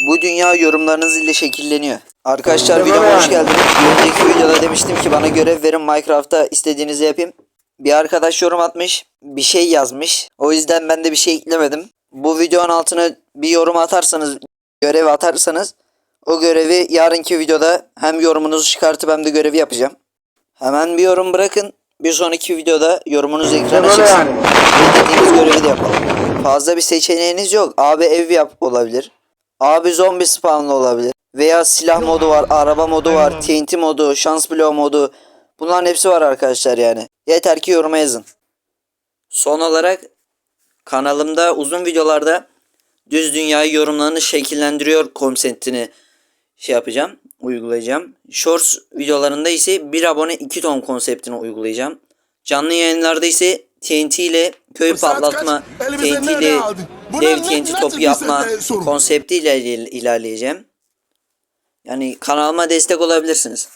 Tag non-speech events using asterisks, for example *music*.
Bu dünya yorumlarınız ile şekilleniyor. Arkadaşlar videoma hoş geldiniz. Bir önceki videoda demiştim ki bana görev verin Minecraft'ta istediğinizi yapayım. Bir arkadaş yorum atmış. Bir şey yazmış. O yüzden ben de bir şey eklemedim. Bu videonun altına bir yorum atarsanız, görev atarsanız o görevi yarınki videoda hem yorumunuzu çıkartıp hem de görevi yapacağım. Hemen bir yorum bırakın. Bir sonraki videoda yorumunuz ekrana çıksın. Ve dediğiniz görevi de yapalım. Fazla bir seçeneğiniz yok. Abi ev yap olabilir. Abi zombi spawnlı olabilir. Veya silah modu var, araba modu var, TNT modu, şans bloğu modu. Bunların hepsi var arkadaşlar yani. Yeter ki yoruma yazın. Son olarak kanalımda uzun videolarda düz dünyayı yorumlarını şekillendiriyor konseptini şey yapacağım, uygulayacağım. Shorts videolarında ise bir abone 2 ton konseptini uygulayacağım. Canlı yayınlarda ise TNT ile köy patlatma, TNT ile aldı? Bu dev ne- TNT nasıl topu yapma *laughs* konseptiyle il- ilerleyeceğim. Yani kanalıma destek olabilirsiniz.